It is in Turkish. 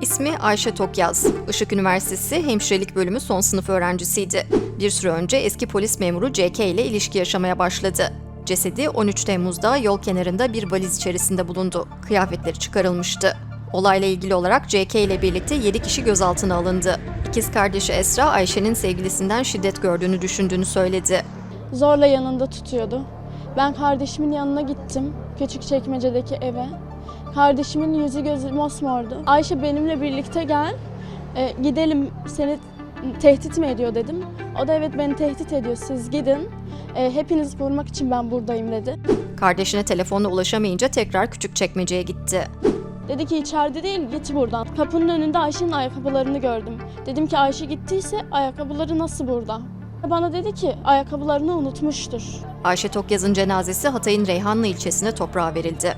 İsmi Ayşe Tokyaz. Işık Üniversitesi Hemşirelik Bölümü son sınıf öğrencisiydi. Bir süre önce eski polis memuru CK ile ilişki yaşamaya başladı. Cesedi 13 Temmuz'da yol kenarında bir valiz içerisinde bulundu. Kıyafetleri çıkarılmıştı. Olayla ilgili olarak CK ile birlikte 7 kişi gözaltına alındı. İkiz kardeşi Esra, Ayşe'nin sevgilisinden şiddet gördüğünü düşündüğünü söyledi. Zorla yanında tutuyordu. Ben kardeşimin yanına gittim. Küçük çekmecedeki eve. Kardeşimin yüzü gözü mosmordu. Ayşe benimle birlikte gel. e, gidelim seni tehdit mi ediyor dedim. O da evet beni tehdit ediyor siz gidin. E, hepinizi korumak için ben buradayım dedi. Kardeşine telefonla ulaşamayınca tekrar küçük çekmeceye gitti. Dedi ki içeride değil git buradan. Kapının önünde Ayşe'nin ayakkabılarını gördüm. Dedim ki Ayşe gittiyse ayakkabıları nasıl burada? Bana dedi ki ayakkabılarını unutmuştur. Ayşe Tokyaz'ın cenazesi Hatay'ın Reyhanlı ilçesine toprağa verildi.